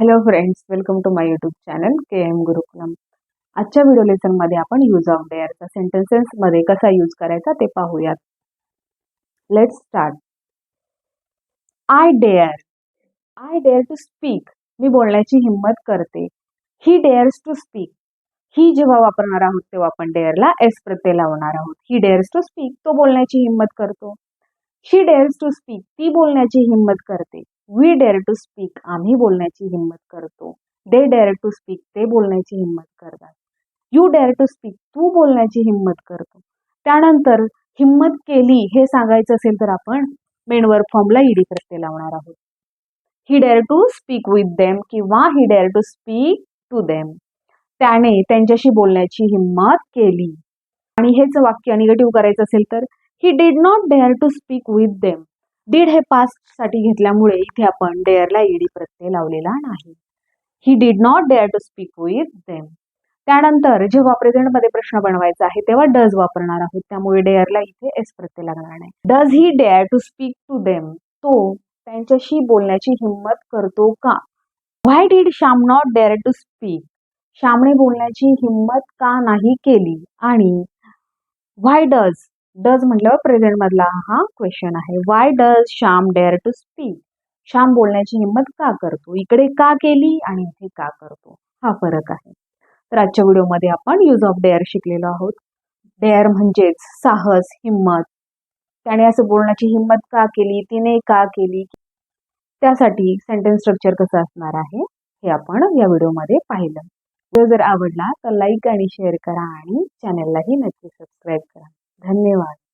Hello friends welcome to my YouTube channel K M Gurukulam आजच्या video लेसनमध्ये आपण use of डेअरचा सेंटेन्सेसमध्ये कसा use करायचा ते पाहूयात. Let start I dare I dare to speak मी बोलण्याची हिंमत करते. ही डेअर्स टू स्पीक ही जेव्हा वापरणार आहोत तेव्हा आपण डेअरला एस प्रत्यय लावणार आहोत. ही डेअर्स टू स्पीक तो बोलण्याची हिंमत करतो. शी डेअर्स टू स्पीक ती बोलण्याची हिंमत करते. वी डेअर टू स्पीक आम्ही बोलण्याची हिंमत करतो. दे डेअर टू स्पीक ते बोलण्याची हिंमत करतात. यू डेअर टू स्पीक तू बोलण्याची हिंमत करतो. त्यानंतर हिंमत केली हे सांगायचं असेल तर आपण मेन वर्क फॉर्मला ईडी प्रत्यय लावणार आहोत. He dare to speak with them किंवा he dare to speak to them त्याने त्यांच्याशी बोलण्याची हिंमत केली. आणि हेच वाक्य निगेटिव्ह करायचं असेल तर he did not dare to speak with them did हे पास्टसाठी घेतल्यामुळे इथे आपण डेअरला ईडी प्रत्यय लावलेला नाही. He did not dare to speak with them त्यानंतर जेव्हा प्रेझेंटमध्ये प्रश्न बनवायचा आहे तेव्हा डज वापरणार आहोत. त्यामुळे डेअरला इथे एस प्रत्यय लागणार नाही. Does he dare to speak to them तो त्यांच्याशी बोलण्याची हिंमत करतो का? Why did Shyam not dare to speak श्यामने बोलण्याची हिंमत का नाही केली? आणि व्हाय डज डज म्हटल्यावर प्रेझेंट मधला हा क्वेश्चन आहे. Why does Shyam dare to speak Shyam बोलण्याची हिंमत का करतो? इकडे का केली आणि इथे का करतो? हा फरक आहे. तर आजच्या व्हिडिओमध्ये आपण यूज ऑफ डेअर शिकलेलो आहोत. डेअर म्हणजेच साहस हिंमत. त्याने असं बोलण्याची हिंमत का केली? तिने का केली? त्यासाठी सेंटेन्स स्ट्रक्चर कसं असणार आहे? हे आपण या व्हिडिओमध्ये पाहिलं. व्हिडिओ जर आवडला तर लाईक आणि शेअर करा आणि चॅनललाही नक्की सबस्क्राईब करा. 德文瓦。